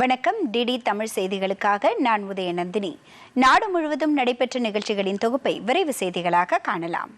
வணக்கம். டிடி தமிழ் செய்திகளுக்காக நான் உதயநந்தினி. நாடு முழுவதும் நடைபெற்ற நிகழ்ச்சிகளின் தொகுப்பை விரைவு செய்திகளாக காணலாம்.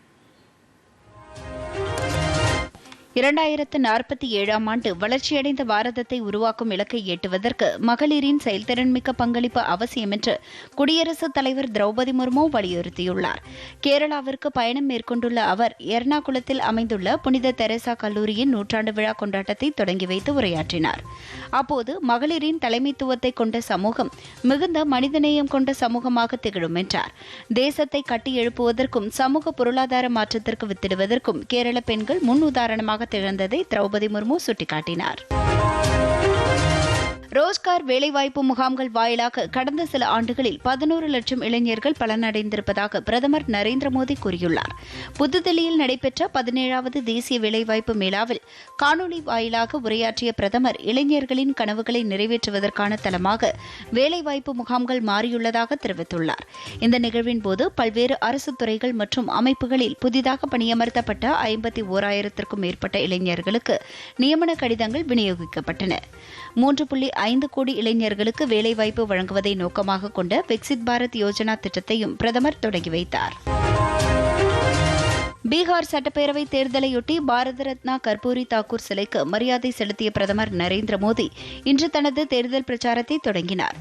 இரண்டாயிரத்து நாற்பத்தி ஏழாம் ஆண்டு வளர்ச்சியடைந்த பாரதத்தை உருவாக்கும் இலக்கை எட்டுவதற்கு மகளிரின் செயல்திறன்மிக்க பங்களிப்பு அவசியம் என்று குடியரசுத் தலைவர் திரௌபதி முர்மு வலியுறுத்தியுள்ளார். கேரளாவிற்கு பயணம் மேற்கொண்டுள்ள அவர் எர்ணாகுளத்தில் அமைந்துள்ள புனித தெரேசா கல்லூரியின் நூற்றாண்டு விழா கொண்டாட்டத்தை தொடங்கி வைத்து உரையாற்றினார். அப்போது மகளிரின் தலைமைத்துவத்தை கொண்ட சமூகம் மிகுந்த மனிதநேயம் கொண்ட சமூகமாக திகழும் என்றார். தேசத்தை கட்டியெழுப்புவதற்கும் சமூக பொருளாதார மாற்றத்திற்கு வித்திடுவதற்கும் கேரள பெண்கள் முன் உதாரணமாக திகழ்ந்ததை திரௌபதி முர்மு சுட்டிக்காட்டினார். ரோஸ்கார் வேலைவாய்ப்பு முகாம்கள் வாயிலாக கடந்த சில ஆண்டுகளில் பதினோரு லட்சம் இளைஞர்கள் பலனடைந்திருப்பதாக பிரதமர் நரேந்திர மோடி கூறியுள்ளார். புதுதில்லியில் நடைபெற்ற பதினேழாவது தேசிய வேலைவாய்ப்பு மேளாவில் காணொலி வாயிலாக உரையாற்றிய பிரதமர் இளைஞர்களின் கனவுகளை நிறைவேற்றுவதற்கான தளமாக வேலைவாய்ப்பு முகாம்கள் மாறியுள்ளதாக தெரிவித்துள்ளார். இந்த நிகழ்வின் போது பல்வேறு அரசு துறைகள் மற்றும் அமைப்புகளில் புதிதாக பணியமர்த்தப்பட்ட ஐம்பத்தி ஓராயிரத்திற்கும் மேற்பட்ட இளைஞர்களுக்கு நியமன கடிதங்கள் விநியோகிக்கப்பட்டன. மூன்று புள்ளி ஐந்து கோடி இளைஞர்களுக்கு வேலைவாய்ப்பு வழங்குவதை நோக்கமாக கொண்ட விக்சித் பாரத் யோஜனா திட்டத்தையும் பிரதமர் தொடங்கி வைத்தார். பீகார் சட்டப்பேரவை தேர்தலையொட்டி பாரத ரத்னா கர்பூரி தாக்கூர் சிலைக்கு மரியாதை செலுத்திய பிரதமர் நரேந்திர மோடி இன்று தனது தேர்தல் பிரச்சாரத்தை தொடங்கினார்.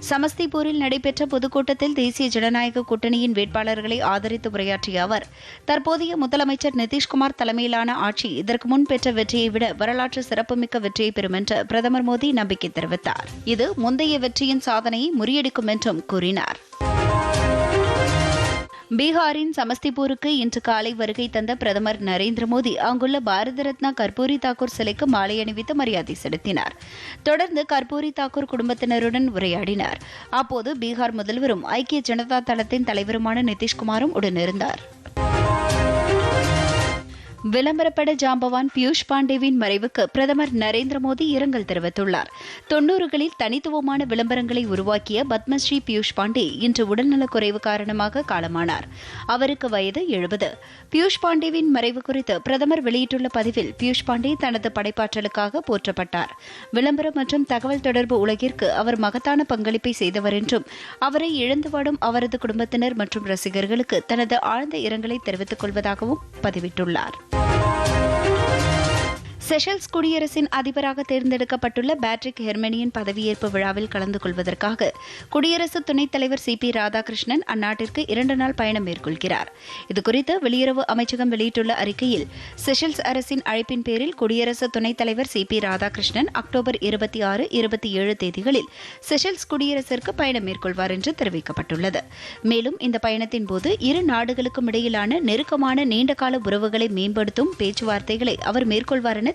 சமஸ்திபூரில் நடைபெற்ற பொதுக்கூட்டத்தில் தேசிய ஜனநாயக கூட்டணியின் வேட்பாளர்களை ஆதரித்து உரையாற்றிய அவர் தற்போதைய முதலமைச்சர் நிதிஷ்குமார் தலைமையிலான ஆட்சி இதற்கு முன் பெற்ற வெற்றியை விட வரலாற்று சிறப்புமிக்க வெற்றியை பெறும் என்று பிரதமர் மோடி நம்பிக்கை தெரிவித்தார். இது முந்தைய வெற்றியின் சாதனையை முறியடிக்கும் என்றும் கூறினார். பீகாரின் சமஸ்திபூருக்கு இன்று காலை வருகை தந்த பிரதமர் நரேந்திர மோடி அங்குள்ள பாரத ரத்னா கர்பூரி தாக்கூர் சிலைக்கு மாலை அணிவித்து மரியாதை செலுத்தினார். தொடர்ந்து கர்பூரி தாக்கூர் குடும்பத்தினருடன் உரையாடினார். அப்போது பீகார் முதல்வரும் ஐக்கிய ஜனதா தளத்தின் தலைவருமான நிதிஷ்குமாரும் உடனிருந்தார் விளம்பரப்பட ஜாம்பவான் பியூஷ் பாண்டேவின் மறைவுக்கு பிரதமர் நரேந்திர மோடி இரங்கல் தெரிவித்துள்ளார். தொன்னூறுகளில் தனித்துவமான விளம்பரங்களை உருவாக்கிய பத்மஸ்ரீ பியூஷ் பாண்டே இன்று உடல்நலக் குறைவு காரணமாக காலமானார். அவருக்கு வயது எழுபது. பியூஷ் பாண்டேவின் மறைவு குறித்து பிரதமர் வெளியிட்டுள்ள பதிவில் பியூஷ் பாண்டே தனது படைப்பாற்றலுக்காக போற்றப்பட்டார். விளம்பரம் மற்றும் தகவல் தொடர்பு உலகிற்கு அவர் மகத்தான பங்களிப்பை செய்தவர் என்றும் அவரை இழந்து வாடும் அவரது குடும்பத்தினர் மற்றும் ரசிகர்களுக்கு தனது ஆழ்ந்த இரங்கலை தெரிவித்துக் கொள்வதாகவும் பதிவிட்டுள்ளார். Bye. செஷல்ஸ் குடியரசின் அதிபராக தேர்ந்தெடுக்கப்பட்டுள்ள பேட்ரிக் ஹெர்மெனியின் பதவியேற்பு விழாவில் கலந்து கொள்வதற்காக குடியரசு துணைத் தலைவர் சி பி ராதாகிருஷ்ணன் அந்நாட்டிற்கு இரண்டு நாள் பயணம் மேற்கொள்கிறார். இதுகுறித்து வெளியுறவு அமைச்சகம் வெளியிட்டுள்ள அறிக்கையில் செஷல்ஸ் அரசின் அழைப்பின் பேரில் குடியரசு துணைத் தலைவர் சி பி ராதாகிருஷ்ணன் அக்டோபர் இருபத்தி ஆறு இருபத்தி ஏழு தேதிகளில் செஷல்ஸ் குடியரசிற்கு பயணம் மேற்கொள்வார் என்று தெரிவிக்கப்பட்டுள்ளது. மேலும் இந்த பயணத்தின் போது இரு நாடுகளுக்கும் இடையிலான நெருக்கமான நீண்டகால உறவுகளை மேம்படுத்தும் பேச்சுவார்த்தைகளை அவர் மேற்கொள்வார் என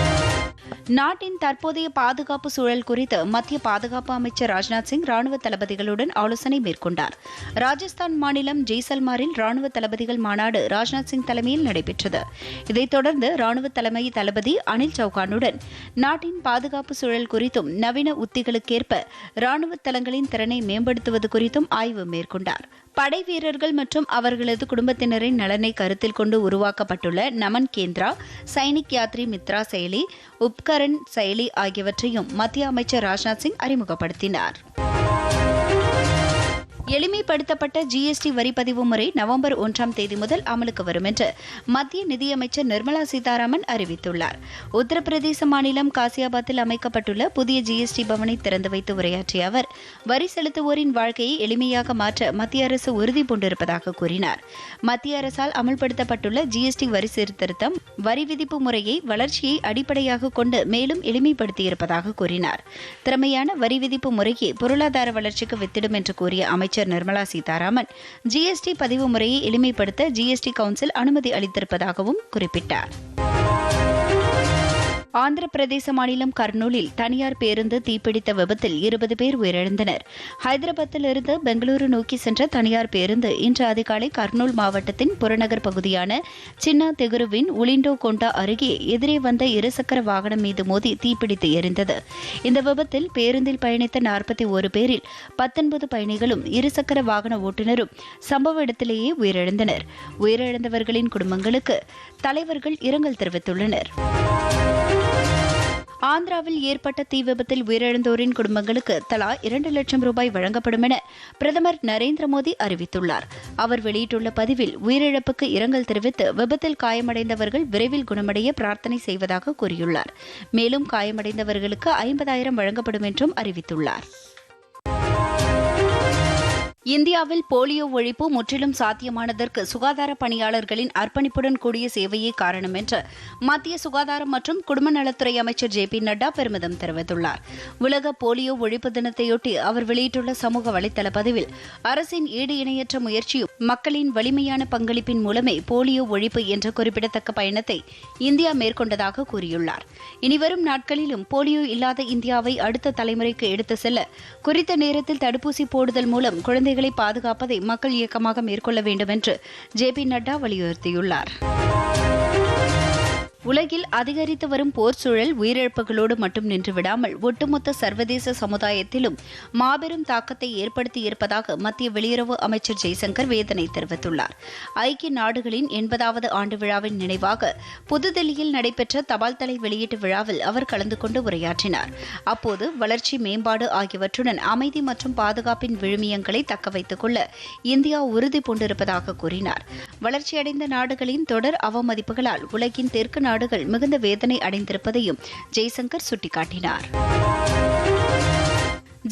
நாட்டின் தற்போதைய பாதுகாப்பு சூழல் குறித்து மத்திய பாதுகாப்பு அமைச்சர் ராஜ்நாத் சிங் ராணுவ தளபதிகளுடன் ஆலோசனை மேற்கொண்டார். ராஜஸ்தான் மாநிலம் ஜெய்சல்மாரில் ராணுவ தளபதிகள் மாநாடு ராஜ்நாத் சிங் தலைமையில் நடைபெற்றது. இதைத் தொடர்ந்து ராணுவ தலைமை தளபதி அனில் சௌகானுடன் நாட்டின் பாதுகாப்பு சூழல் குறித்தும் நவீன உத்திகளுக்கேற்ப ராணுவ தளங்களின் திறனை மேம்படுத்துவது குறித்தும் ஆய்வு மேற்கொண்டார். படை வீரர்கள் மற்றும் அவர்களது குடும்பத்தினரின் நலனை கருத்தில் கொண்டு உருவாக்கப்பட்டுள்ள நமன் கேந்திரா சைனிக் யாத்ரி மித்ரா செயலி உப் உப்கரண் செயலி ஆகியவற்றையும் மத்திய அமைச்சர் ராஜ்நாத் சிங் அறிமுகப்படுத்தினார். எளிமைப்படுத்தப்பட்ட ஜிஎஸ்டி வரிப்பதிவு முறை நவம்பர் ஒன்றாம் தேதி முதல் அமலுக்கு வரும் என்று மத்திய நிதியமைச்சர் நிர்மலா சீதாராமன் அறிவித்துள்ளார். உத்தரப்பிரதேச மாநிலம் காசியாபாத்தில் அமைக்கப்பட்டுள்ள புதிய ஜிஎஸ்டி பவனை திறந்து வைத்து உரையாற்றிய அவர் வரி செலுத்துவோரின் வாழ்க்கையை எளிமையாக மாற்ற மத்திய அரசு உறுதி பூண்டிருப்பதாக கூறினார். மத்திய அரசால் அமல்படுத்தப்பட்டுள்ள ஜிஎஸ்டி வரி சீர்திருத்தம் வரி விதிப்பு முறையை வளர்ச்சியை அடிப்படையாக கொண்டு மேலும் எளிமைப்படுத்தியிருப்பதாக கூறினார். திறமையான வரி விதிப்பு முறையே பொருளாதார வளர்ச்சிக்கு வித்திடும் என்று கூறிய அமைச்சர் அமைச்சர் நிர்மலா சீதாராமன். ஜிஎஸ்டி பதிவு முறையை எளிமைப்படுத்த ஜிஎஸ்டி கவுன்சில் அனுமதி அளித்திருப்பதாகவும் குறிப்பிட்டார். ஆந்திர பிரதேச மாநிலம் கர்னூலில் தனியார் பேருந்து தீப்பிடித்த விபத்தில் இருபது பேர் உயிரிழந்தனர். ஹைதராபாத்தில் இருந்து பெங்களூரு நோக்கி சென்ற தனியார் பேருந்து இன்று அதிகாலை கர்னூல் மாவட்டத்தின் புறநகர் பகுதியான சின்னா தெகுருவின் உலிண்டோ கொண்டா அருகே எதிரே வந்த இருசக்கர வாகனம் மீது மோதி தீப்பிடித்து எரிந்தது. இந்த விபத்தில் பேருந்தில் பயணித்த நாற்பத்தி ஒரு பேரில் பத்தொன்பது பயணிகளும் இருசக்கர வாகன ஓட்டுநரும் சம்பவ இடத்திலேயே உயிரிழந்தனர். உயிரிழந்தவர்களின் குடும்பங்களுக்கு தலைவர்கள் இரங்கல் தெரிவித்துள்ளனர். ஆந்திராவில் ஏற்பட்ட தீ விபத்தில் உயிரிழந்தோரின் குடும்பங்களுக்கு தலா இரண்டு லட்சம் ரூபாய் வழங்கப்படும் என பிரதமர் நரேந்திர மோடி அறிவித்துள்ளார். அவர் வெளியிட்டுள்ள பதிவில் உயிரிழப்புக்கு இரங்கல் தெரிவித்து விபத்தில் காயமடைந்தவர்கள் விரைவில் குணமடைய பிரார்த்தனை செய்வதாக கூறியுள்ளார். மேலும் காயமடைந்தவர்களுக்கு ஐம்பதாயிரம் வழங்கப்படும் என்றும் அறிவித்துள்ளார். இந்தியாவில் போலியோ ஒழிப்பு முற்றிலும் சாத்தியமானதற்கு சுகாதார பணியாளர்களின் அர்ப்பணிப்புடன் கூடிய சேவையே காரணம் என்று மத்திய சுகாதாரம் மற்றும் குடும்ப நலத்துறை அமைச்சர் ஜே பி நட்டா பெருமிதம் தெரிவித்துள்ளார். உலக போலியோ ஒழிப்பு தினத்தையொட்டி அவர் வெளியிட்டுள்ள சமூக வலைதள பதிவில் அரசின் ஈடு இணையற்ற முயற்சியும் மக்களின் வலிமையான பங்களிப்பின் மூலமே போலியோ ஒழிப்பு என்ற குறிப்பிடத்தக்க பயணத்தை இந்தியா மேற்கொண்டதாக கூறியுள்ளார். இனிவரும் நாட்களிலும் போலியோ இல்லாத இந்தியாவை அடுத்த தலைமுறைக்கு எடுத்து செல்ல குறித்த நேரத்தில் தடுப்பூசி போடுதல் மூலம் குழந்தை குழந்தைகளை பாதுகாப்பதை மக்கள் இயக்கமாக மேற்கொள்ள வேண்டும் என்று ஜே பி நட்டா வலியுறுத்தியுள்ளார். உலகில் அதிகரித்து வரும் போர் சூழல் உயிரிழப்புகளோடு மட்டும் நின்று விடாமல் ஒட்டுமொத்த சர்வதேச சமுதாயத்திலும் மாபெரும் தாக்கத்தை ஏற்படுத்தியிருப்பதாக மத்திய வெளியுறவு அமைச்சர் ஜெய்சங்கர் வேதனை தெரிவித்துள்ளார். ஐக்கிய நாடுகளின் எண்பதாவது ஆண்டு விழாவின் நினைவாக புதுதில்லியில் நடைபெற்ற தபால் தலை வெளியீட்டு விழாவில் அவர் கலந்து கொண்டு உரையாற்றினார். அப்போது வளர்ச்சி மேம்பாடு ஆகியவற்றுடன் அமைதி மற்றும் பாதுகாப்பின் விழுமியங்களை தக்க வைத்துக் கொள்ள இந்தியா உறுதி பூண்டிருப்பதாக கூறினார். வளர்ச்சியடைந்த நாடுகளின் தொடர் அவமதிப்புகளால் உலகின் தெற்கு நாடுகள் மிகுந்த வேதனை அடைந்திருப்பதையும் ஜெய்சங்கர் சுட்டிக்காட்டினார்.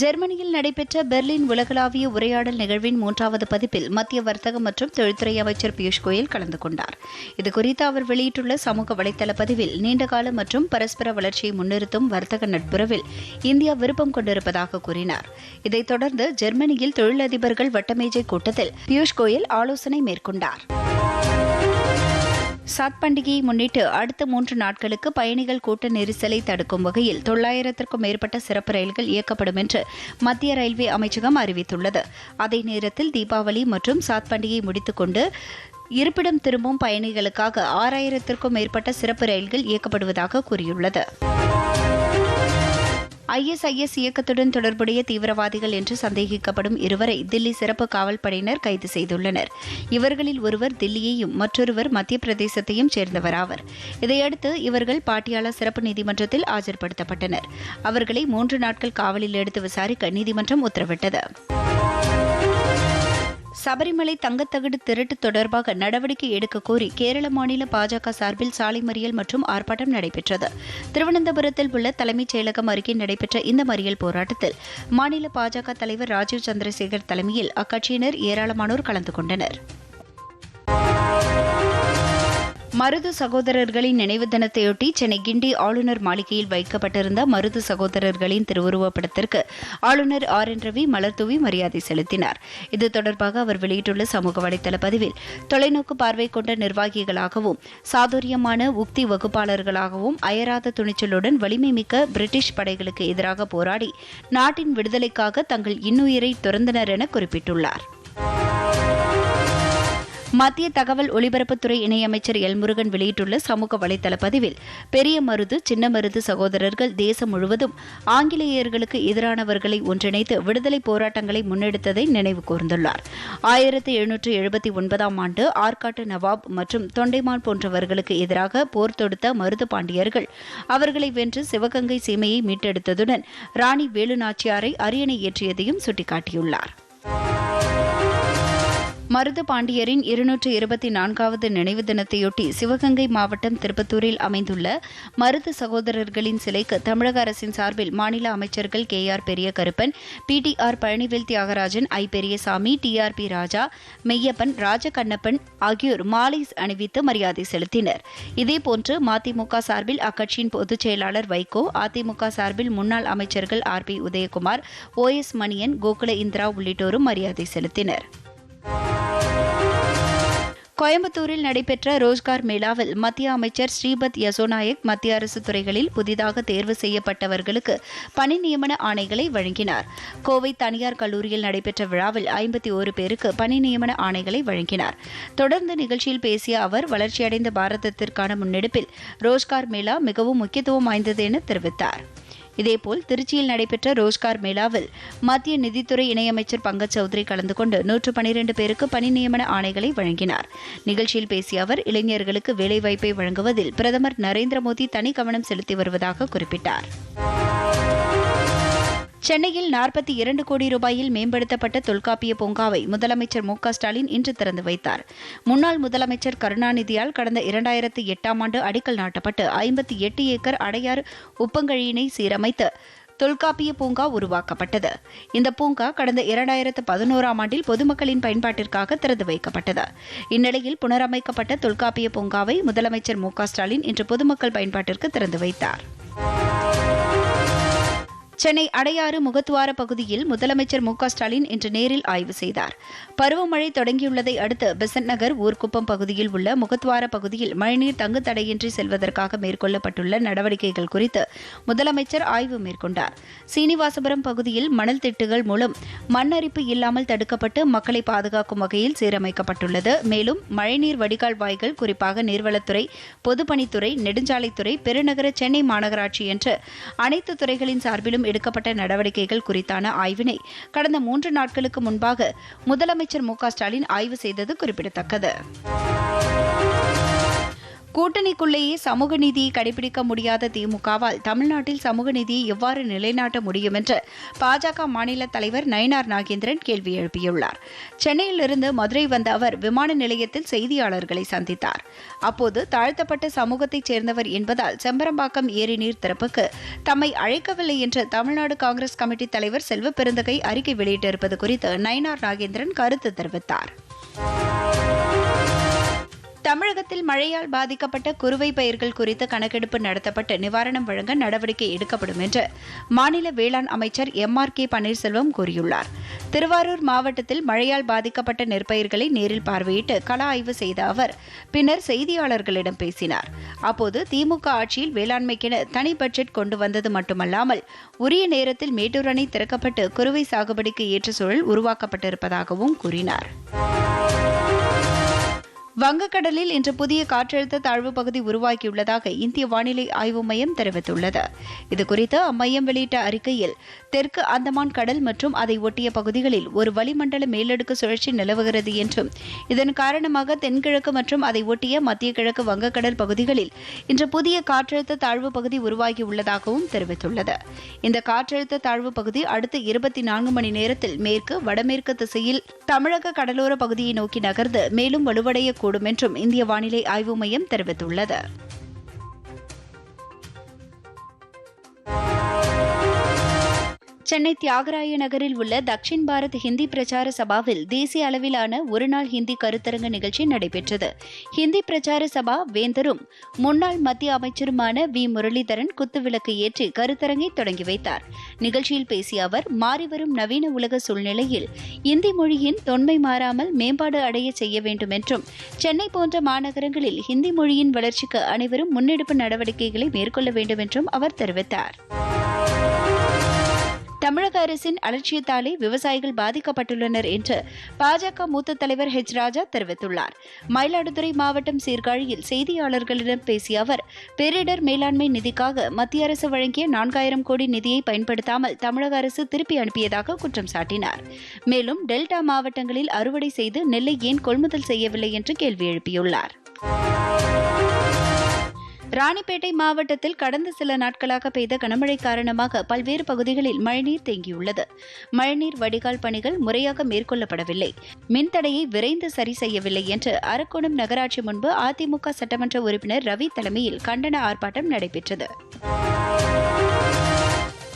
ஜெர்மனியில் நடைபெற்ற பெர்லின் உலகளாவிய உரையாடல் நிகழ்வின் மூன்றாவது பதிப்பில் மத்திய வர்த்தக மற்றும் தொழில்துறை அமைச்சர் பியூஷ் கோயல் கலந்து கொண்டார். இதுகுறித்து அவர் வெளியிட்டுள்ள சமூக வலைதள பதிவில் நீண்டகால மற்றும் பரஸ்பர வளர்ச்சியை முன்னிறுத்தும் வர்த்தக நட்புறவில் இந்தியா விருப்பம் கொண்டிருப்பதாக கூறினார். இதைத் தொடர்ந்து ஜெர்மனியில் தொழிலதிபர்கள் வட்டமேஜை கூட்டத்தில் பியூஷ் கோயல் ஆலோசனை மேற்கொண்டார். சாத் பண்டிகையை முன்னிட்டு அடுத்த மூன்று நாட்களுக்கு பயணிகள் கூட்ட நெரிசலை தடுக்கும் வகையில் தொள்ளாயிரத்திற்கும் மேற்பட்ட சிறப்பு ரயில்கள் இயக்கப்படும் என்று மத்திய ரயில்வே அமைச்சகம் அறிவித்துள்ளது. அதே நேரத்தில் தீபாவளி மற்றும் சாத் பண்டிகையை முடித்துக்கொண்டு இருப்பிடம் திரும்பும் பயணிகளுக்காக ஆறாயிரத்திற்கும் மேற்பட்ட சிறப்பு ரயில்கள் இயக்கப்படுவதாக கூறியுள்ளது. ஐஎஸ்ஐஎஸ் இயக்கத்துடன் தொடர்புடைய தீவிரவாதிகள் என்று சந்தேகிக்கப்படும் இருவரை தில்லி சிறப்பு காவல்படையினர் கைது செய்துள்ளனர். இவர்களில் ஒருவர் தில்லியையும் மற்றொருவர் மத்திய பிரதேசத்தையும் சேர்ந்தவராவர் இதையடுத்து இவர்கள் பாட்டியாலா சிறப்பு நீதிமன்றத்தில் ஆஜர்படுத்தப்பட்டனர். அவர்களை மூன்று நாட்கள் காவலில் எடுத்து விசாரிக்க நீதிமன்றம் உத்தரவிட்டது. சபரிமலை தங்கத்தகடு திருட்டு தொடர்பாக நடவடிக்கை எடுக்க கோரி கேரள மாநில பாஜக சார்பில் சாலை மறியல் மற்றும் ஆர்ப்பாட்டம் நடைபெற்றது. திருவனந்தபுரத்தில் உள்ள தலைமைச் செயலகம் அருகே நடைபெற்ற இந்த மறியல் போராட்டத்தில் மாநில பாஜக தலைவர் ராஜீவ் சந்திரசேகர் தலைமையில் அக்கட்சியினர் ஏராளமானோர் கலந்து கொண்டனர். மருது சகோதரர்களின் நினைவு தினத்தையொட்டி சென்னை கிண்டி ஆளுநர் மாளிகையில் வைக்கப்பட்டிருந்த மருது சகோதரர்களின் திருவுருவப் படத்திற்கு ஆளுநர் ஆர் என் ரவி மலர்தூவி மரியாதை செலுத்தினார். இது தொடர்பாக அவர் வெளியிட்டுள்ள சமூக வலைதள பதிவில் தொலைநோக்கு பார்வை கொண்ட நிர்வாகிகளாகவும் சாதுரியமான உக்தி வகுப்பாளர்களாகவும் அயராத துணிச்சலுடன் வலிமை மிக்க பிரிட்டிஷ் படைகளுக்கு எதிராக போராடி நாட்டின் விடுதலைக்காக தங்கள் இன்னுயிரை துறந்தனர் என குறிப்பிட்டுள்ளார். மத்திய தகவல் ஒலிபரப்புத்துறை இணையமைச்சர் எல் முருகன் வெளியிட்டுள்ள சமூக வலைதள பதிவில் பெரிய மருது சின்ன மருது சகோதரர்கள் தேசம் முழுவதும் ஆங்கிலேயர்களுக்கு எதிரானவர்களை ஒன்றிணைத்து விடுதலை போராட்டங்களை முன்னெடுத்ததை நினைவு கூர்ந்துள்ளார். ஆயிரத்தி எழுநூற்று எழுபத்தி ஒன்பதாம் ஆண்டு ஆற்காட்டு நவாப் மற்றும் தொண்டைமான் போன்றவர்களுக்கு எதிராக போர் தொடுத்த மருது பாண்டியர்கள் அவர்களை வென்று சிவகங்கை சீமையை மீட்டெடுத்ததுடன் ராணி வேலு நாச்சியாரை அரியணை ஏற்றியதையும் சுட்டிக்காட்டியுள்ளார். மருது பாண்டியரின் இருநூற்று இருபத்தி நான்காவது நினைவு தினத்தையொட்டி சிவகங்கை மாவட்டம் திருப்பத்தூரில் அமைந்துள்ள மருது சகோதரர்களின் சிலைக்கு தமிழக அரசின் சார்பில் மாநில அமைச்சர்கள் K R Periyakaruppan P T R Palanivel Thiagarajan I Periyasamy T R B Raja Meyyappan Rajakannappan ஆகியோர் மாலை அணிவித்து மரியாதை செலுத்தினர். இதேபோன்று மதிமுக சார்பில் அக்கட்சியின் பொதுச் செயலாளர் வைகோ அதிமுக சார்பில் முன்னாள் அமைச்சர்கள் R B Udhayakumar O S Manian Gokula Indira உள்ளிட்டோரும் மரியாதை செலுத்தினர். கோயம்புத்தூரில் நடைபெற்ற ரோஜ்கார் மேளாவில் மத்திய அமைச்சர் ஸ்ரீபத் யசோநாயக் மத்திய அரசு துறைகளில் புதிதாக தேர்வு செய்யப்பட்டவர்களுக்கு பணி நியமன ஆணைகளை வழங்கினார். கோவை தனியார் கல்லூரியில் நடைபெற்ற விழாவில் ஐம்பத்தி ஓரு பேருக்கு பணி நியமன ஆணைகளை வழங்கினார். தொடர்ந்து நிகழ்ச்சியில் பேசிய அவர் வளர்ச்சியடைந்த பாரதத்திற்கான முன்னெடுப்பில் ரோஜ்கார் மேளா மிகவும் முக்கியத்துவம் வாய்ந்தது என தெரிவித்தார். இதேபோல் திருச்சியில் நடைபெற்ற ரோஸ்கார் மேளாவில் மத்திய நிதித்துறை இணையமைச்சர் பங்கஜ் சௌத்ரி கலந்து கொண்டு நூற்று பனிரெண்டு பேருக்கு பணி நியமன ஆணைகளை வழங்கினார். நிகழ்ச்சியில் பேசிய அவர் இளைஞர்களுக்கு வேலைவாய்ப்பை வழங்குவதில் பிரதமர் நரேந்திர மோடி தனி கவனம் செலுத்தி வருவதாக குறிப்பிட்டார். சென்னையில் நாற்பத்தி இரண்டு கோடி ரூபாயில் மேம்படுத்தப்பட்ட தொல்காப்பிய பூங்காவை முதலமைச்சர் மு ஸ்டாலின் இன்று திறந்து வைத்தார். முன்னாள் முதலமைச்சர் கருணாநிதியால் கடந்த இரண்டாயிரத்தி எட்டாம் ஆண்டு அடிக்கல் நாட்டப்பட்டு ஐம்பத்தி எட்டு ஏக்கர் அடையாறு உப்பங்கழியினை சீரமைத்து தொல்காப்பிய பூங்கா உருவாக்கப்பட்டது. இந்த பூங்கா கடந்த இரண்டாயிரத்து பதினோராம் ஆண்டில் பொதுமக்களின் பயன்பாட்டிற்காக திறந்து வைக்கப்பட்டது. இந்நிலையில் புனரமைக்கப்பட்ட தொல்காப்பிய பூங்காவை முதலமைச்சர் மு ஸ்டாலின் இன்று பொதுமக்கள் பயன்பாட்டிற்கு திறந்து வைத்தார். சென்னை அடையாறு முகத்துவார பகுதியில் முதலமைச்சர் மு ஸ்டாலின் இன்று நேரில் ஆய்வு செய்தார். பருவமழை தொடங்கியுள்ளதை அடுத்து பெசன்ட் நகர் ஊர்க்குப்பம் பகுதியில் உள்ள முகத்துவார பகுதியில் மழைநீர் தங்கு தடையின்றி செல்வதற்காக மேற்கொள்ளப்பட்டுள்ள நடவடிக்கைகள் குறித்து முதலமைச்சர் ஆய்வு மேற்கொண்டார். சீனிவாசபுரம் பகுதியில் மணல் திட்டுகள் மூலம் மண் அரிப்பு இல்லாமல் தடுக்கப்பட்டு மக்களை பாதுகாக்கும் வகையில் சீரமைக்கப்பட்டுள்ளது. மேலும் மழைநீர் வடிகால் வாய்கள் குறிப்பாக நீர்வளத்துறை பொதுப்பணித்துறை நெடுஞ்சாலைத்துறை பெருநகர சென்னை மாநகராட்சி என்று அனைத்து துறைகளின் சார்பிலும் எடுக்கப்பட்ட நடவடிக்கைகள் குறித்தான ஆய்வினை கடந்த மூன்று நாட்களுக்கு முன்பாக முதலமைச்சர் மு ஸ்டாலின் ஆய்வு செய்தது குறிப்பிடத்தக்கது. கூட்டணிக்குள்ளேயே சமூக நீதியை கடைபிடிக்க முடியாத திமுகவால் தமிழ்நாட்டில் சமூக நீதியை எவ்வாறு நிலைநாட்ட முடியும் என்று பாஜக மாநில தலைவர் நயினார் நாகேந்திரன் கேள்வி எழுப்பியுள்ளார். சென்னையிலிருந்து மதுரை வந்த அவர் விமான நிலையத்தில் செய்தியாளர்களை சந்தித்தார். அப்போது தாழ்த்தப்பட்ட சமூகத்தைச் சேர்ந்தவர் என்பதால் செம்பரம்பாக்கம் ஏரி நீர் திறப்புக்கு தம்மை அழைக்கவில்லை என்று தமிழ்நாடு காங்கிரஸ் கமிட்டி தலைவர் செல்வ பெருந்தகை அறிக்கை வெளியிட்டிருப்பது குறித்து நயினார் நாகேந்திரன் கருத்து தெரிவித்தார். தமிழகத்தில் மழையால் பாதிக்கப்பட்ட குறுவை பயிர்கள் குறித்து கணக்கெடுப்பு நடத்தப்பட்டு நிவாரணம் வழங்க நடவடிக்கை எடுக்கப்படும் என்று மாநில வேளாண் அமைச்சர் எம் ஆர் கே பன்னீர்செல்வம் கூறியுள்ளார். திருவாரூர் மாவட்டத்தில் மழையால் பாதிக்கப்பட்ட நெற்பயிர்களை நேரில் பார்வையிட்டு கள ஆய்வு செய்த அவர் பின்னர் செய்தியாளர்களிடம் பேசினார். அப்போது திமுக ஆட்சியில் வேளாண்மைக்கென தனி பட்ஜெட் கொண்டு வந்தது மட்டுமல்லாமல் உரிய நேரத்தில் மேட்டூர் அணை திறக்கப்பட்டு குறுவை சாகுபடிக்கு ஏற்ற சூழல் உருவாக்கப்பட்டிருப்பதாகவும் கூறினார். வங்கக்கடலில் இன்று புதிய காற்றழுத்த தாழ்வு பகுதி உருவாகியுள்ளதாக இந்திய வானிலை ஆய்வு மையம் தெரிவித்துள்ளது. இதுகுறித்து அம்மையம் வெளியிட்ட அறிக்கையில் தெற்கு அந்தமான் கடல் மற்றும் அதை ஒட்டிய பகுதிகளில் ஒரு வளிமண்டல மேலடுக்கு சுழற்சி நிலவுகிறது என்றும் இதன் காரணமாக தென்கிழக்கு மற்றும் அதை ஒட்டிய மத்திய கிழக்கு வங்கக்கடல் பகுதிகளில் இன்று புதிய காற்றழுத்த தாழ்வு பகுதி உருவாகியுள்ளதாகவும் தெரிவித்துள்ளது. இந்த காற்றழுத்த தாழ்வு பகுதி அடுத்த இருபத்தி நான்கு மணி நேரத்தில் மேற்கு வடமேற்கு திசையில் தமிழக கடலோர பகுதியை நோக்கி நகர்ந்து மேலும் வலுவடையக்கூடும் என்றும் இந்திய வானிலை ஆய்வு மையம் தெரிவித்துள்ளது. சென்னை தியாகராய நகரில் உள்ள தக்ஷின் பாரத் ஹிந்தி பிரச்சார சபாவில் தேசிய அளவிலான ஒருநாள் ஹிந்தி கருத்தரங்க நிகழ்ச்சி நடைபெற்றது. ஹிந்தி பிரச்சார சபா வேந்தரும் முன்னாள் மத்திய அமைச்சருமான வி. முரளிதரன் குத்துவிளக்கு ஏற்றி கருத்தரங்கை தொடங்கி வைத்தார். நிகழ்ச்சியில் பேசிய அவர் மாறிவரும் நவீன உலக சூழ்நிலையில் இந்தி மொழியின் தொன்மை மாறாமல் மேம்பாடு அடைய செய்ய வேண்டும் என்றும் சென்னை போன்ற மாநகரங்களில் ஹிந்தி மொழியின் வளர்ச்சிக்கு அனைவரும் முன்னெடுப்பு நடவடிக்கைகளை மேற்கொள்ள வேண்டும் என்றும் அவர் தெரிவித்தார். தமிழக அரசின் அலட்சியத்தாலே விவசாயிகள் பாதிக்கப்பட்டுள்ளனர் என்று பாஜக மூத்த தலைவர் ஹெச் ராஜா தெரிவித்துள்ளார். மயிலாடுதுறை மாவட்டம் சீர்காழியில் செய்தியாளர்களிடம் பேசிய அவர் பேரிடர் மேலாண்மை நிதிக்காக மத்திய அரசு வழங்கிய நான்காயிரம் கோடி நிதியை பயன்படுத்தாமல் தமிழக அரசு திருப்பி அனுப்பியதாக குற்றம் சாட்டினார். மேலும் டெல்டா மாவட்டங்களில் அறுவடை செய்து நெல்லை ஏன் கொள்முதல் செய்யவில்லை என்று கேள்வி எழுப்பியுள்ளார். ராணிப்பேட்டை மாவட்டத்தில் கடந்த சில நாட்களாக பெய்த கனமழை காரணமாக பல்வேறு பகுதிகளில் மழைநீர் தேங்கியுள்ளது. மழைநீர் வடிகால் பணிகள் முறையாக மேற்கொள்ளப்படவில்லை. மின்தடையை விரைந்து சரி செய்யவில்லை என்று அரக்கோணம் நகராட்சி முன்பு அதிமுக சட்டமன்ற உறுப்பினர் ரவி தலைமையில் கண்டன ஆர்ப்பாட்டம் நடைபெற்றது.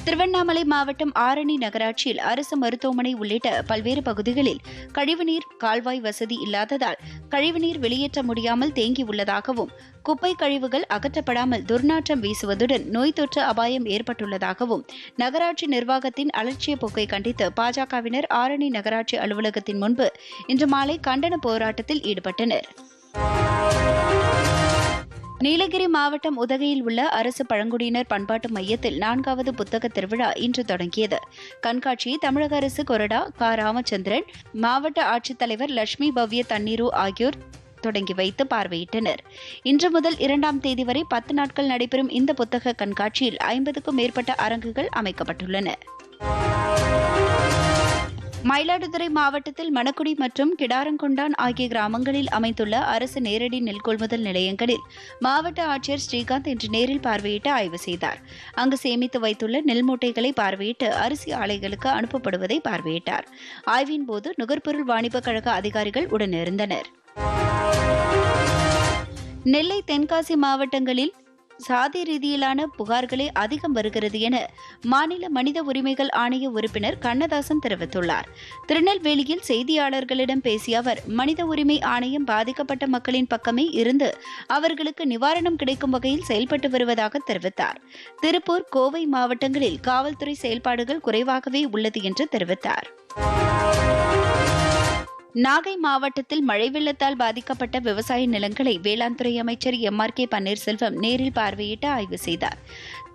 திருவண்ணாமலை மாவட்டம் ஆரணி நகராட்சியில் அரசு மருத்துவமனை உள்ளிட்ட பல்வேறு பகுதிகளில் கழிவுநீர் கால்வாய் வசதி இல்லாததால் கழிவுநீர் வெளியேற்ற முடியாமல் தேங்கியுள்ளதாகவும் குப்பை கழிவுகள் அகற்றப்படாமல் துர்நாற்றம் வீசுவதுடன் நோய் தொற்று அபாயம் ஏற்பட்டுள்ளதாகவும் நகராட்சி நிர்வாகத்தின் அலட்சிய போக்கை கண்டித்து பாஜகவினர் ஆரணி நகராட்சி அலுவலகத்தின் முன்பு இன்று மாலை கண்டன போராட்டத்தில் ஈடுபட்டனர். நீலகிரி மாவட்டம் உதகையில் உள்ள அரசு பழங்குடியினர் பண்பாட்டு மையத்தில் நான்காவது புத்தக திருவிழா இன்று தொடங்கியது. கண்காட்சியை தமிழக அரசு கொறடா க. ராமச்சந்திரன் மாவட்ட ஆட்சித்தலைவர் லட்சுமி பவ்ய தண்ணீரு ஆகியோர் தொடங்கி வைத்து பார்வையிட்டனர். இன்று முதல் இரண்டாம் தேதி வரை பத்து நாட்கள் நடைபெறும் இந்த புத்தக கண்காட்சியில் ஐம்பதுக்கும் மேற்பட்ட அரங்குகள் அமைக்கப்பட்டுள்ளன. மயிலாடுதுறை மாவட்டத்தில் மணக்குடி மற்றும் கிடாரங்கொண்டான் ஆகிய கிராமங்களில் அமைந்துள்ள அரசு நேரடி நெல் கொள்முதல் நிலையங்களில் மாவட்ட ஆட்சியர் ஸ்ரீகாந்த் இன்று நேரில் பார்வையிட்டு ஆய்வு செய்தார். அங்கு சேமித்து வைத்துள்ள நெல் மூட்டைகளை பார்வையிட்டு அரிசி ஆலைகளுக்கு அனுப்பப்படுவதை பார்வையிட்டார். ஆய்வின் போது நுகர்பொருள் வாணிபக் கழக அதிகாரிகள் உடனிருந்தனர். நெல்லை தென்காசி மாவட்டங்களில் சாதி ரீதியிலான புகார்களே அதிகம் வருகிறது என மாநில மனித உரிமைகள் ஆணைய உறுப்பினர் கண்ணதாசன் தெரிவித்துள்ளார். திருநெல்வேலியில் செய்தியாளர்களிடம் பேசிய அவர் மனித உரிமை ஆணையம் பாதிக்கப்பட்ட மக்களின் பக்கமே இருந்து அவர்களுக்கு நிவாரணம் கிடைக்கும் வகையில் செயல்பட்டு வருவதாக தெரிவித்தார். திருப்பூர் கோவை மாவட்டங்களில் காவல்துறை செயல்பாடுகள் குறைவாகவே உள்ளது என்று தெரிவித்தார். நாகை மாவட்டத்தில் மழை வெள்ளத்தால் பாதிக்கப்பட்ட விவசாய நிலங்களை வேளாண் துறை அமைச்சர் எம் ஆர் கே பன்னீர்செல்வம் நேரில் பார்வையிட்டு ஆய்வு செய்தார்.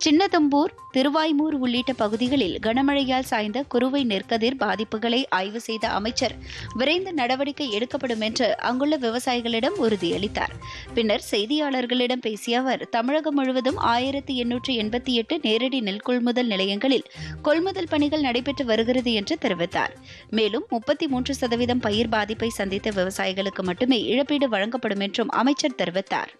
சின்னதம்பூர் திருவாய்மூர் உள்ளிட்ட பகுதிகளில் கனமழையால் சாய்ந்த குறுவை நெற்கதிர் பாதிப்புகளை ஆய்வு செய்த அமைச்சர் விரைந்து நடவடிக்கை எடுக்கப்படும் என்று அங்குள்ள விவசாயிகளிடம் உறுதியளித்தார். பின்னர் செய்தியாளர்களிடம் பேசிய அவர் தமிழகம் முழுவதும் ஆயிரத்தி எண்ணூற்று எண்பத்தி எட்டு நேரடி நெல் கொள்முதல் நிலையங்களில் கொள்முதல் பணிகள் நடைபெற்று வருகிறது என்று தெரிவித்தார். மேலும் முப்பத்தி மூன்று சதவீதம் பயிர் பாதிப்பை சந்தித்த விவசாயிகளுக்கு மட்டுமே இழப்பீடு வழங்கப்படும் என்றும் அமைச்சர் தெரிவித்தார்.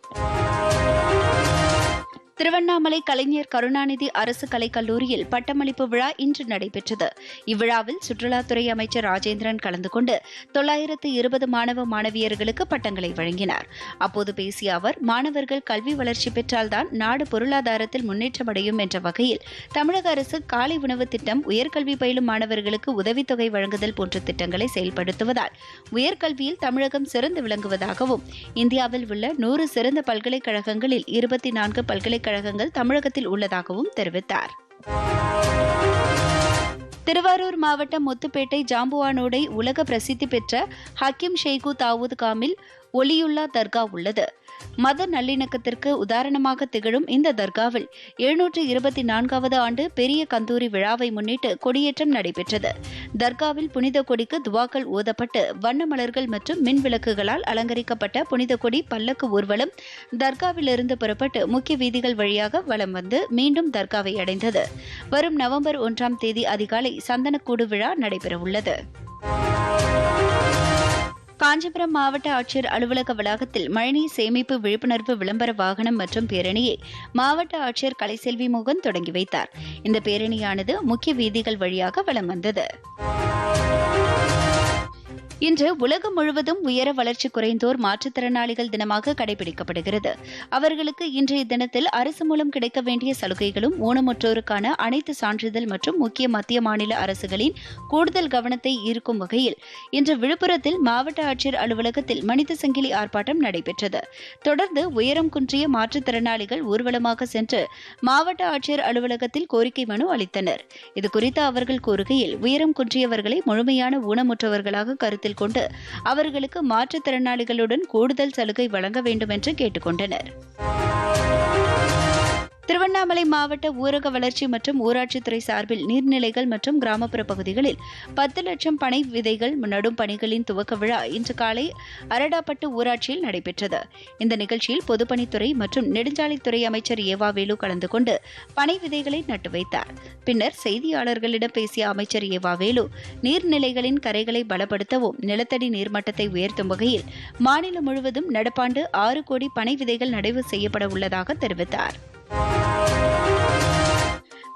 திருவண்ணாமலை கலைஞர் கருணாநிதி அரசு கலைக்கல்லூரியில் பட்டமளிப்பு விழா இன்று நடைபெற்றது. இவ்விழாவில் சுற்றுலாத்துறை அமைச்சர் ராஜேந்திரன் கலந்து கொண்டு தொள்ளாயிரத்து இருபது மாணவ மாணவியர்களுக்கு பட்டங்களை வழங்கினார். அப்போது பேசிய அவர் மாணவர்கள் கல்வி வளர்ச்சி பெற்றால்தான் நாடு பொருளாதாரத்தில் முன்னேற்றமடையும் என்ற வகையில் தமிழக அரசு காலை உணவு திட்டம் உயர்கல்வி பயிலும் மாணவர்களுக்கு உதவித்தொகை வழங்குதல் போன்ற திட்டங்களை செயல்படுத்துவதால் உயர்கல்வியில் தமிழகம் சிறந்து விளங்குவதாகவும் இந்தியாவில் உள்ள நூறு சிறந்த பல்கலைக்கழகங்களில் இருபத்தி நான்கு பல்கலைக்கழக கழகங்கள் தமிழகத்தில் உள்ளதாகவும் தெரிவித்தார். திருவாரூர் மாவட்டம் முத்துப்பேட்டை ஜாம்புவானோடை உலக பிரசித்தி பெற்ற ஹக்கீம் ஷெய்கு தாவூத் காமில் ஒலியுல்லா தர்கா உள்ளது. மத நல்லிணக்கத்திற்கு உதாரணமாக திகழும் இந்த தர்காவில் எழுநூற்று இருபத்தி நான்காவது ஆண்டு பெரிய கந்தூரி விழாவை முன்னிட்டு கொடியேற்றம் நடைபெற்றது. தர்காவில் புனித கொடிக்கு துவாக்கள் ஓதப்பட்டு வண்ண மலர்கள் மற்றும் மின் விளக்குகளால் அலங்கரிக்கப்பட்ட புனித கொடி பல்லக்கு ஊர்வலம் தர்காவிலிருந்து புறப்பட்டு முக்கிய வீதிகள் வழியாக வலம் வந்து மீண்டும் தர்காவை அடைந்தது. வரும் நவம்பர் ஒன்றாம் தேதி அதிகாலை சந்தனக்கூடு விழா நடைபெறவுள்ளது. காஞ்சிபுரம் மாவட்ட ஆட்சியர் அலுவலக வளாகத்தில் மழைநீர் சேமிப்பு விழிப்புணர்வு விளம்பர வாகனம் மற்றும் பேரணியை மாவட்ட ஆட்சியர் கலைசெல்வி மோகன் தொடங்கி வைத்தார். இந்த பேரணியானது முக்கிய வீதிகள் வழியாக வலம் வந்தது. இன்று உலகம் முழுவதும் உயர வளர்ச்சி குறைந்தோர் மாற்றுத்திறனாளிகள் தினமாக கடைபிடிக்கப்படுகிறது. அவர்களுக்கு இன்றைய தினத்தில் அரசு மூலம் கிடைக்க வேண்டிய சலுகைகளும் ஊனமுற்றோருக்கான அனைத்து சான்றிதழ் மற்றும் முக்கிய மத்திய மாநில அரசுகளின் கூடுதல் கவனத்தை ஈர்க்கும் வகையில் இன்று விழுப்புரத்தில் மாவட்ட ஆட்சியர் அலுவலகத்தில் மனித சங்கிலி ஆர்ப்பாட்டம் நடைபெற்றது. தொடர்ந்து உயரம் குன்றிய மாற்றுத்திறனாளிகள் ஊர்வலமாக சென்று மாவட்ட ஆட்சியர் அலுவலகத்தில் கோரிக்கை மனு அளித்தனர். இதுகுறித்து அவர்கள் கூறுகையில் உயரம் குன்றியவர்களை முழுமையான ஊனமுற்றவர்களாக கருத்தில் கருத்தில் கொண்டு அவர்களுக்கு மாற்றுத்திறனாளிகளுடன் கூடுதல் சலுகை வழங்க வேண்டும் என்று கேட்டுக்கொண்டனர். திருவண்ணாமலை மாவட்ட ஊரக வளர்ச்சி மற்றும் ஊராட்சித்துறை சார்பில் நீர்நிலைகள் மற்றும் கிராமப்புற பகுதிகளில் பத்து லட்சம் பனை விதைகள் நடும் பணிகளின் துவக்க விழா இன்று காலை அரடாப்பட்டு ஊராட்சியில் நடைபெற்றது. இந்த நிகழ்ச்சியில் பொதுப்பணித்துறை மற்றும் நெடுஞ்சாலைத்துறை அமைச்சர் ஏவாவேலு கலந்து கொண்டு பனை விதைகளை நட்டு வைத்தார். பின்னர் செய்தியாளர்களிடம் பேசிய அமைச்சர் ஏவாவேலு நீர்நிலைகளின் கரைகளை பலப்படுத்தவும் நிலத்தடி நீர்மட்டத்தை உயர்த்தும் வகையில் மாநிலம் முழுவதும் நடப்பாண்டு ஆறு கோடி பனை விதைகள் நடவு செய்யப்பட உள்ளதாக தெரிவித்தார்.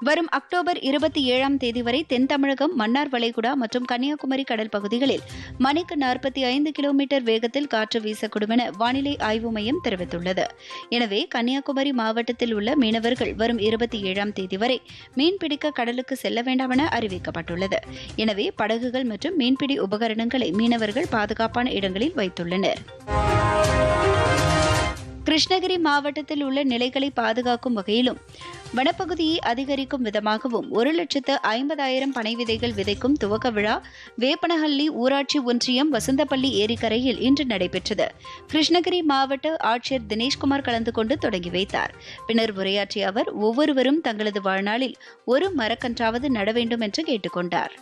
வரும் அக்டோபர் இருபத்தி ஏழாம் தேதி வரை தென் தமிழகம் மன்னார் வளைகுடா மற்றும் கன்னியாகுமரி கடல் பகுதிகளில் மணிக்கு நாற்பத்தி ஐந்து கிலோமீட்டர் வேகத்தில் காற்று வீசக்கூடும் என வானிலை ஆய்வு மையம் தெரிவித்துள்ளது. எனவே கன்னியாகுமரி மாவட்டத்தில் உள்ள மீனவர்கள் வரும் இருபத்தி ஏழாம் தேதி வரை மீன்பிடிக்க கடலுக்கு செல்ல வேண்டாம் என அறிவிக்கப்பட்டுள்ளது. எனவே படகுகள் மற்றும் மீன்பிடி உபகரணங்களை மீனவர்கள் பாதுகாப்பான இடங்களில் வைத்துள்ளனர். கிருஷ்ணகிரி மாவட்டத்தில் உள்ள நிலைகளை பாதுகாக்கும் வகையிலும் வனப்பகுதியை அதிகரிக்கும் விதமாகவும் ஒரு லட்சத்து ஐம்பதாயிரம் பனை விதைகள் விதைக்கும் துவக்க விழா வேப்பனஹள்ளி ஊராட்சி ஒன்றியம் வசந்தப்பள்ளி ஏரிக்கரையில் இன்று நடைபெற்றது. கிருஷ்ணகிரி மாவட்ட ஆட்சியர் தினேஷ்குமார் கலந்து கொண்டு தொடங்கி வைத்தார். பின்னர் உரையாற்றிய அவர் ஒவ்வொருவரும் தங்களது வாழ்நாளில் ஒரு மரக்கன்றாவது நட வேண்டும் என்று கேட்டுக்கொண்டார்.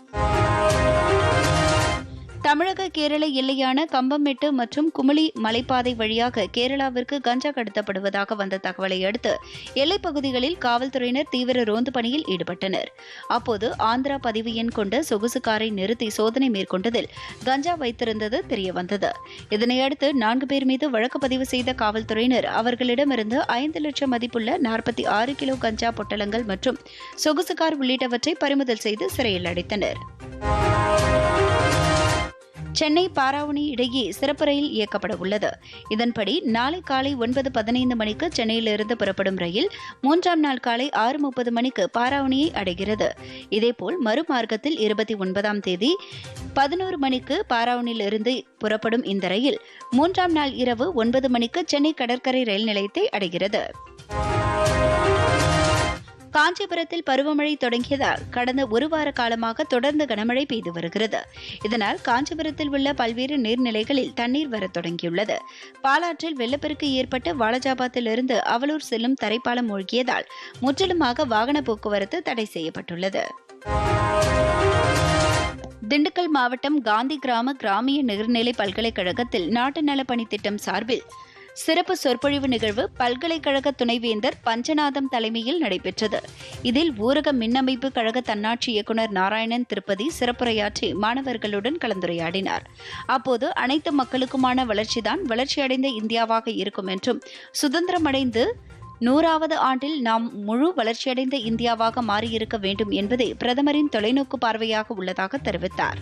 தமிழக கேரள எல்லையான கம்பமெட்டு மற்றும் குமிளி மலைப்பாதை வழியாக கேரளாவிற்கு கஞ்சா கடத்தப்படுவதாக வந்த தகவலை அடுத்து எல்லைப் பகுதிகளில் காவல்துறையினர் தீவிர ரோந்து பணியில் ஈடுபட்டனர். அப்போது ஆந்திரா பதிவு எண் கொண்ட சொகுசு காரை நிறுத்தி சோதனை மேற்கொண்டதில் கஞ்சா வைத்திருந்தது தெரியவந்தது. இதனையடுத்து நான்கு பேர் மீது வழக்கு பதிவு செய்த காவல்துறையினர் அவர்களிடமிருந்து ஐந்து லட்சம் மதிப்புள்ள நாற்பத்தி ஆறு கிலோ கஞ்சா பொட்டலங்கள் மற்றும் சொகுசு கார் உள்ளிட்டவற்றை பறிமுதல் செய்து சிறையில் அடைத்தனர். சென்னை பாராவணி இடையே சிறப்பு ரயில் இயக்கப்பட உள்ளது. இதன்படி நாளை காலை ஒன்பது பதினைந்து மணிக்கு சென்னையிலிருந்து புறப்படும் ரயில் மூன்றாம் நாள் காலை ஆறு முப்பது மணிக்கு பாராவணியை அடைகிறது. இதேபோல் மறுமார்க்கத்தில் இருபத்தி ஒன்பதாம் தேதி பதினோரு மணிக்கு பாராவணியிலிருந்து புறப்படும் இந்த ரயில் மூன்றாம் நாள் இரவு ஒன்பது மணிக்கு சென்னை கடற்கரை ரயில் நிலையத்தை அடைகிறது. காஞ்சிபுரத்தில் பருவமழை தொடங்கியதால் கடந்த ஒரு வார காலமாக தொடர்ந்து கனமழை பெய்து வருகிறது. இதனால் காஞ்சிபுரத்தில் உள்ள பல்வேறு நீர்நிலைகளில் தண்ணீர் வரத் தொடங்கியுள்ளது. பாலாற்றில் வெள்ளப்பெருக்கு ஏற்பட்டு வாலஜாபாத்திலிருந்து அவலூர் செல்லும் தரைப்பாலம் மூழ்கியதால் முற்றிலுமாக வாகன போக்குவரத்து தடை செய்யப்பட்டுள்ளது. திண்டுக்கல் மாவட்டம் காந்தி கிராம கிராமிய நிகர்நிலை பல்கலைக்கழகத்தில் நாட்டு நலப்பணி திட்டம் சார்பில் சிறப்பு சொற்பொழிவு நிகழ்வு பல்கலைக்கழக துணைவேந்தர் பஞ்சநாதம் தலைமையில் நடைபெற்றது. இதில் ஊரக மின்னமைப்பு கழக தன்னாட்சி இயக்குநர் நாராயணன் திருப்பதி சிறப்புரையாற்றி மாணவர்களுடன் கலந்துரையாடினார். அப்போது அனைத்து மக்களுக்குமான வளர்ச்சிதான் வளர்ச்சியடைந்த இந்தியாவாக இருக்கும் என்றும் சுதந்திரமடைந்து நூறாவது ஆண்டில் நாம் முழு வளர்ச்சியடைந்த இந்தியாவாக மாறியிருக்க வேண்டும் என்பதே பிரதமரின் தொலைநோக்கு பார்வையாக உள்ளதாக தெரிவித்தார்.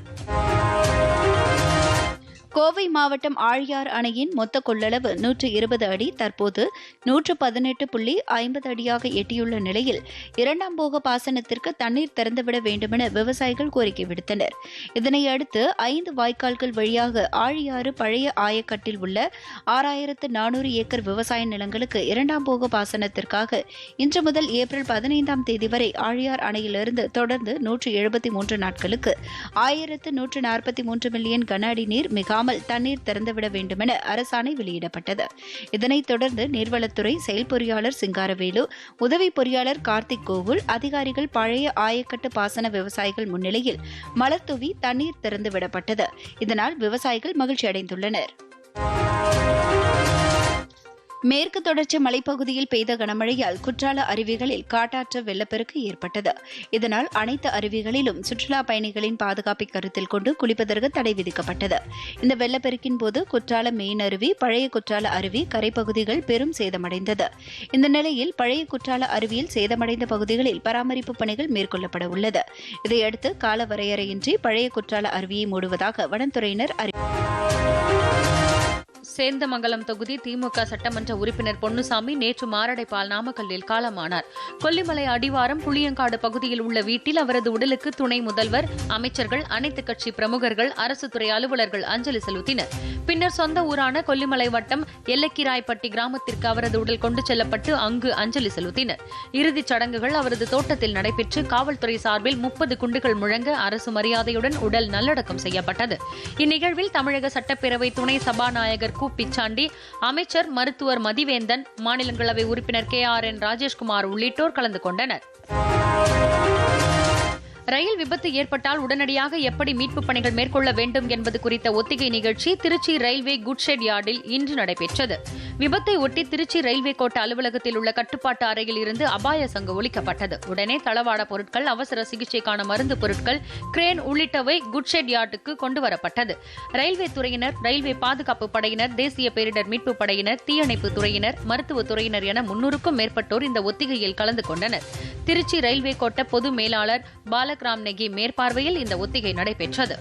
கோவை மாவட்டம் ஆழியார் அணையின் மொத்த கொள்ளளவு நூற்று இருபது அடி. தற்போது நூற்று பதினெட்டு புள்ளி ஐம்பது அடியாக எட்டியுள்ள நிலையில் இரண்டாம் போக பாசனத்திற்கு தண்ணீர் திறந்துவிட வேண்டுமென விவசாயிகள் கோரிக்கை விடுத்தனர். இதனையடுத்து ஐந்து வாய்க்கால்கள் வழியாக ஆழியாறு பழைய ஆயக்கட்டில் உள்ள ஆறாயிரத்து நானூறு ஏக்கர் விவசாய நிலங்களுக்கு இரண்டாம் போக பாசனத்திற்காக இன்று முதல் ஏப்ரல் பதினைந்தாம் தேதி வரை ஆழியார் அணையிலிருந்து தொடர்ந்து நூற்று எழுபத்தி மூன்று நாட்களுக்கு ஆயிரத்து நூற்று நாற்பத்தி மூன்று மில்லியன் கன அடி நீர் மிகா விடாமல் தண்ணீர் திறந்துவிட வேண்டுமென அரசாணை வெளியிடப்பட்டது. இதனைத் தொடர்ந்து நீர்வளத்துறை செயல் பொறியாளர் சிங்காரவேலு உதவி பொறியாளர் கார்த்திக் கோகுல் அதிகாரிகள் பழைய ஆயக்கட்டு பாசன விவசாயிகள் முன்னிலையில் மலர் தூவி தண்ணீர் திறந்துவிடப்பட்டது. இதனால் விவசாயிகள் மகிழ்ச்சி அடைந்துள்ளனர் மேற்கு தொடர்ச்சி மலைப்பகுதியில் பெய்த கனமழையால் குற்றால அருவிகளில் காட்டாற்று வெள்ளப்பெருக்கு ஏற்பட்டது. இதனால் அனைத்து அருவிகளிலும் சுற்றுலா பயணிகளின் பாதுகாப்பை கருத்தில் கொண்டு குளிப்பதற்கு தடை விதிக்கப்பட்டது. இந்த வெள்ளப்பெருக்கின் போது குற்றால மெயின் அருவி பழைய குற்றால அருவி கரைப்பகுதிகள் பெரும் சேதமடைந்தது. இந்த நிலையில் பழைய குற்றால அருவியில் சேதமடைந்த பகுதிகளில் பராமரிப்பு பணிகள் மேற்கொள்ளப்பட உள்ளது. இதையடுத்து கால வரையறையின்றி பழைய குற்றால அருவியை மூடுவதாக வனத்துறையினர் அறி சேந்தமங்கலம் தொகுதி திமுக சட்டமன்ற உறுப்பினர் பொன்னுசாமி நேற்று மாரடைப்பால் நாமக்கல்லில் காலமானார். கொல்லிமலை அடிவாரம் புளியங்காடு பகுதியில் உள்ள வீட்டில் அவரது உடலுக்கு துணை முதல்வர் அமைச்சர்கள் அனைத்து கட்சி பிரமுகர்கள் அரசு துறை அலுவலர்கள் அஞ்சலி செலுத்தினர். பின்னர் சொந்த ஊரான கொல்லிமலை வட்டம் எல்லக்கிராய்பட்டி கிராமத்திற்கு அவரது உடல் கொண்டு செல்லப்பட்டு அங்கு அஞ்சலி செலுத்தினர். இறுதிச் சடங்குகள் அவரது தோட்டத்தில் நடைபெற்று காவல்துறை சார்பில் முப்பது குண்டுகள் முழங்க அரசு மரியாதையுடன் உடல் நல்லடக்கம் செய்யப்பட்டது. இந்நிகழ்வில் தமிழக சட்டப்பேரவை துணை சபாநாயகர் கு பிச்சாண்டி அமைச்சர் மருத்துவர் மதிவேந்தன் மாநிலங்களவை உறுப்பினர் கே ஆர் என் ராஜேஷ்குமார் உள்ளிட்டோர் கலந்து கொண்டனர். ரயில் விபத்து ஏற்பட்டால் உடனடியாக எப்படி மீட்பு பணிகள் மேற்கொள்ள வேண்டும் என்பது குறித்த ஒத்திகை நிகழ்ச்சி திருச்சி ரயில்வே குட்ஷெட் யார்டில் இன்று நடைபெற்றது. விபத்தை ஒட்டி திருச்சி ரயில்வே கோட்ட அலுவலகத்தில் உள்ள கட்டுப்பாட்டு அறையில் இருந்து அபாய சங்கு ஒலிக்கப்பட்டது. உடனே தளவாட பொருட்கள் அவசர சிகிச்சைக்கான மருந்து பொருட்கள் கிரேன் உள்ளிட்டவை குட்ஷெட் யார்டுக்கு கொண்டு வரப்பட்டது. ரயில்வே துறையினர் ரயில்வே பாதுகாப்பு படையினர் தேசிய பேரிடர் மீட்புப் படையினர் தீயணைப்பு துறையினர் மருத்துவத் துறையினர் என முன்னூறுக்கும் மேற்பட்டோர் இந்த ஒத்திகையில் கலந்து கொண்டனர். திருச்சி ரயில்வே கோட்ட பொது மேலாளர் பாலகிராம் நெகி மேற்பார்வையில் இந்த ஒத்திகை நடைபெற்றது.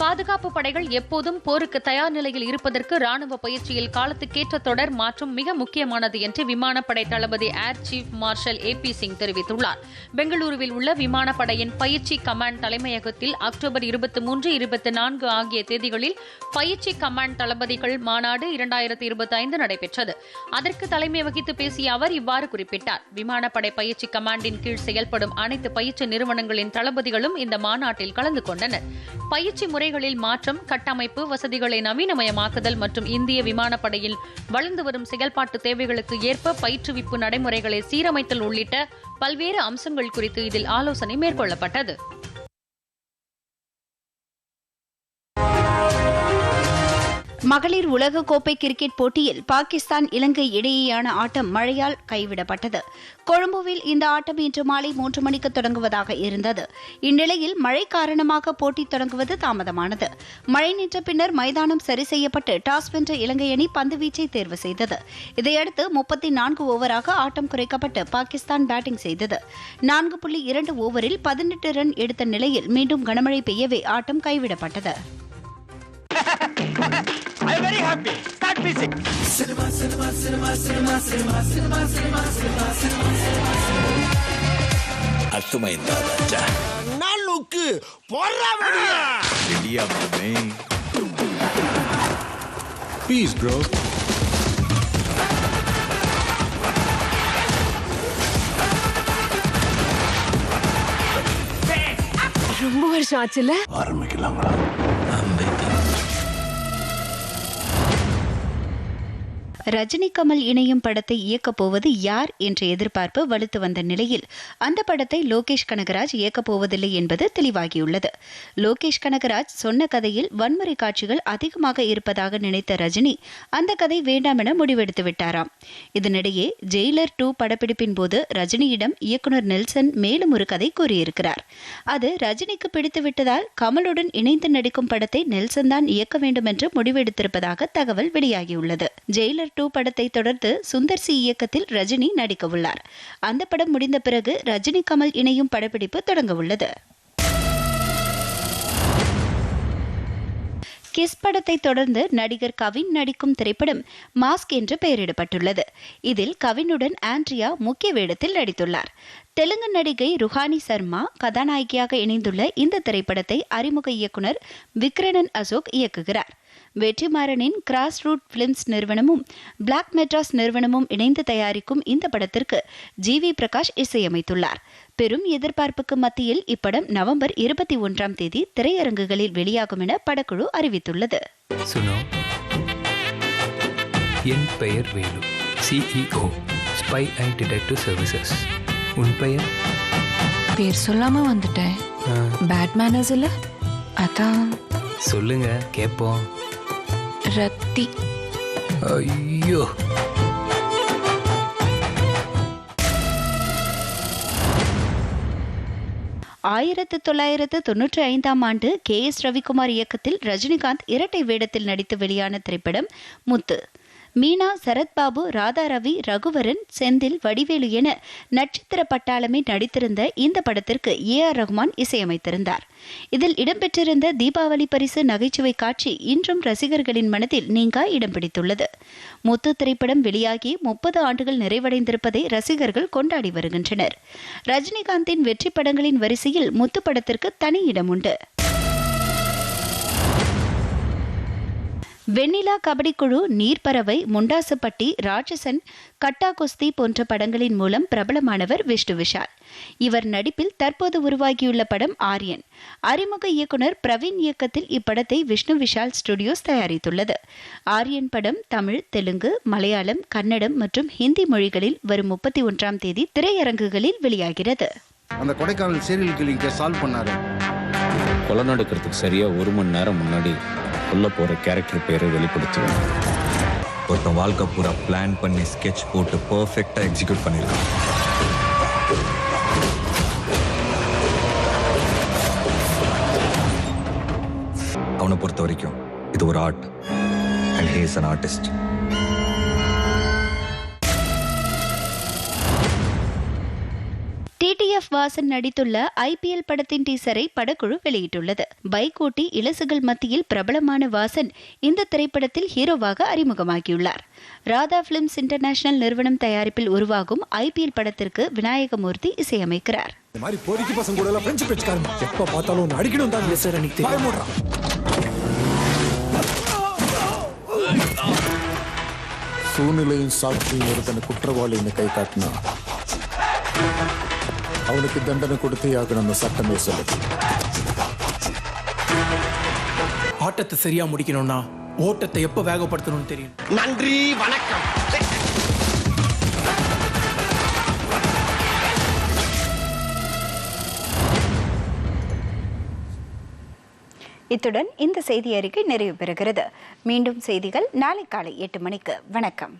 பாதுகாப்பு படைகள் எப்போதும் போருக்கு தயார் நிலையில் இருப்பதற்கு ராணுவ பயிற்சியில் காலத்துக்கேற்ற தொடர் மாற்றம் மிக முக்கியமானது என்று விமானப்படை தளபதி air chief marshal A P Singh தெரிவித்துள்ளார். பெங்களூருவில் உள்ள விமானப்படையின் பயிற்சி கமாண்ட் தலைமையகத்தில் அக்டோபர் இருபத்தி மூன்று இருபத்தி நான்கு ஆகிய தேதிகளில் பயிற்சி கமாண்ட் தளபதிகள் மாநாடு இரண்டாயிரத்தி இருபத்தி ஐந்து நடைபெற்றது. அதற்கு தலைமை வகித்து பேசிய அவர் இவ்வாறு குறிப்பிட்டார். விமானப்படை பயிற்சி கமாண்டின் கீழ் செயல்படும் அனைத்து பயிற்சி நிறுவனங்களின் தளபதிகளும் இந்த மாநாட்டில் கலந்து கொண்டனர். பயிற்சி முறை சேவைகளில் மாற்றம் கட்டமைப்பு வசதிகளை நவீனமயமாக்குதல் மற்றும் இந்திய விமானப்படையில் வளர்ந்து வரும் செயல்பாட்டு தேவைகளுக்கு ஏற்ப பயிற்றுவிப்பு நடைமுறைகளை சீரமைத்தல் உள்ளிட்ட பல்வேறு அம்சங்கள் குறித்து இதில் ஆலோசனை மேற்கொள்ளப்பட்டது. மகளிர் உலகக்கோப்பை கிரிக்கெட் போட்டியில் பாகிஸ்தான் இலங்கை இடையேயான ஆட்டம் மழையால் கைவிடப்பட்டது. கொழும்புவில் இந்த ஆட்டம் இன்று மாலை மூன்று மணிக்கு தொடங்குவதாக இருந்தது. இந்நிலையில் மழை காரணமாக போட்டி தொடங்குவது தாமதமானது. மழை நின்ற பின்னர் மைதானம் சரி செய்யப்பட்டு டாஸ் வென்ற இலங்கை அணி பந்துவீச்சை தேர்வு செய்தது. இதையடுத்து முப்பத்தி நான்கு ஓவராக ஆட்டம் குறைக்கப்பட்டு பாகிஸ்தான் பேட்டிங் செய்தது. நான்கு புள்ளி இரண்டு ஓவரில் பதினெட்டு ரன் எடுத்த நிலையில் மீண்டும் கனமழை பெய்யவே ஆட்டம் கைவிடப்பட்டது. are very happy. Start music. Cinema, cinema, cinema, cinema, cinema, cinema, cinema, cinema, cinema, cinema. அத்துமை தாதாச்சா நாளுக்கு போறாவடியா இந்தியா மாமே பீஸ் ப்ரோ ரொம்ப வருஷம் ஆச்சுல ஆரம்பிக்கலாங்களா ரஜினி கமல் இணையும் படத்தை இயக்கப் போவது யார் என்ற எதிர்பார்ப்பு வலுத்து வந்த நிலையில் அந்த படத்தை லோகேஷ் கனகராஜ் இயக்கப் போவதில்லை என்பது தெளிவாகியுள்ளது. லோகேஷ் கனகராஜ் சொன்ன கதையில் வன்முறை காட்சிகள் அதிகமாக இருப்பதாக நினைத்த ரஜினி அந்த கதை வேண்டாம் என முடிவெடுத்து விட்டாராம். இதனிடையே ஜெயிலர் டூ படப்பிடிப்பின் போது ரஜினியிடம் இயக்குனர் நெல்சன் மேலும் ஒரு கதை கூறியிருக்கிறார். அது ரஜினிக்கு பிடித்து விட்டதால் கமலுடன் இணைந்து நடிக்கும் படத்தை நெல்சன் தான் இயக்க வேண்டும் என்று முடிவெடுத்திருப்பதாக தகவல் வெளியாகியுள்ளது. ஜெயிலர் டூ படத்தை தொடர்ந்து சுந்தர் சி இயக்கத்தில் ரஜினி நடிக்க உள்ளார் அந்த படம் முடிந்த பிறகு ரஜினி கமல் இணையும் படப்பிடிப்பு தொடங்க உள்ளது கிஸ் படத்தை தொடர்ந்து நடிகர் கவின் நடிக்கும் திரைப்படம் மாஸ்க் என்று பெயரிடப்பட்டுள்ளது. இதில் கவினுடன் ஆண்ட்ரியா முக்கிய வேடத்தில் நடித்துள்ளார். தெலுங்கு நடிகை ருஹானி சர்மா கதாநாயகியாக இணைந்துள்ள இந்த திரைப்படத்தை அறிமுக இயக்குனர் விக்ரணன் அசோக் இயக்குகிறார். வெற்றிமாறனின் கிராஸ் ரூட் பிலிம்ஸ் நிறுவனமும் பிளாக் மெட்ராஸ் நிறுவனமும் இணைந்து தயாரிக்கும் இந்த படத்திற்கு ஜி வி பிரகாஷ் இசையமைத்துள்ளார். பெரும் எதிர்பார்ப்புக்கு மத்தியில் இப்படம் நவம்பர் இருபத்தி ஒன்றாம் தேதி திரையரங்குகளில் வெளியாகும் என படக்குழு அறிவித்துள்ளது. என் பெயர் Velu. CEO spy and detective services உன் பெயர்? பேர் சொல்லாம வந்துட்டேன். பேட் மேனர்ஸ் இல்ல அதான். சொல்லுங்க கேட்போம் ரத்தி. ஐயோ. ஆயிரத்து தொள்ளாயிரத்து தொன்னூற்றி ஐந்தாம் ஆண்டு கே எஸ் ரவிக்குமார் இயக்கத்தில் ரஜினிகாந்த் இரட்டை வேடத்தில் நடித்து வெளியான திரைப்படம் முத்து. மீனா சரத்பாபு ராதா ரவி ரகுவரன் செந்தில் வடிவேலு என நட்சத்திர பட்டாளமே நடித்திருந்த இந்த படத்திற்கு ஏ ஆர் ரகுமான் இசையமைத்திருந்தார். இதில் இடம்பெற்றிருந்த தீபாவளி பரிசு நகைச்சுவை காட்சி இன்றும் ரசிகர்களின் மனதில் நீங்கா இடம் பிடித்துள்ளது. முத்து திரைப்படம் வெளியாகி முப்பது ஆண்டுகள் நிறைவடைந்திருப்பதை ரசிகர்கள் கொண்டாடி வருகின்றனர். ரஜினிகாந்தின் வெற்றி படங்களின் வரிசையில் முத்து படத்திற்கு தனி இடம் உண்டு. வெண்ணிலா கபடி குழு நீர்ப்பறவை முண்டாசுப்பட்டி ராட்சசன் கட்டா குஸ்தி போன்ற படங்களின் மூலம் பிரபலமானவர் விஷ்ணு விஷால். இவர் நடிப்பில் தற்போது உருவாகியுள்ள படம் ஆரியன். அறிமுக இயக்குனர் பிரவீன் இயக்கத்தில் இப்படத்தை விஷ்ணு விஷால் ஸ்டுடியோஸ் தயாரித்துள்ளது. ஆரியன் படம் தமிழ் தெலுங்கு மலையாளம் கன்னடம் மற்றும் ஹிந்தி மொழிகளில் வரும் முப்பத்தி ஒன்றாம் தேதி திரையரங்குகளில் வெளியாகிறது. அந்த கொடைக்கானல் சீரியல் கில்லிங்க சால்வ் பண்ணாரு. கொலை நடக்கிறதுக்கு சரியா ஒரு மணி நேரம் முன்னாடி உள்ள போற கேரக்டர் பேரை வெளிப்படுத்துவேன். ஒருத்தன் வாழ்க்கை பூரா பிளான் பண்ணி ஸ்கெட்ச் போட்டு பர்ஃபெக்டா எக்ஸிக்யூட் பண்ணியிருக்கான் அவனை பொறுத்த வரைக்கும் இது ஒரு art and has an artist TTF Vasan நடித்துள்ள ஐபிஎல் படத்தின் டீசரை படக்குழு வெளியிட்டுள்ளது. பைக் ஓட்டி இலசுகள் மத்தியில் பிரபலமான வாசன் இந்த திரைப்படத்தில் ஹீரோவாக அறிமுகமாகியுள்ளார். ராதா பிலிம்ஸ் இன்டர்நேஷனல் நிறுவனம் தயாரிப்பில் உருவாகும் ஐபிஎல் படத்திற்கு விநாயகமூர்த்தி இசையமைக்கிறார். சூழ்நிலையும் சாட்சியும் ஒருத்தனை குற்றவாளின்னு கை காட்டினா. அவனுக்கு தண்டனை கொடுத்தே ஆகணும் அந்த சட்டமே சொல்லுது ஆட்டத்தை சரியா முடிக்கணும்னா ஓட்டத்தை எப்ப வேகப்படுத்தணும்னு தெரியும். நன்றி வணக்கம். இத்துடன் இந்த செய்தி அறிக்கை நிறைவு பெறுகிறது. மீண்டும் செய்திகள் நாளை காலை எட்டு மணிக்கு. வணக்கம்.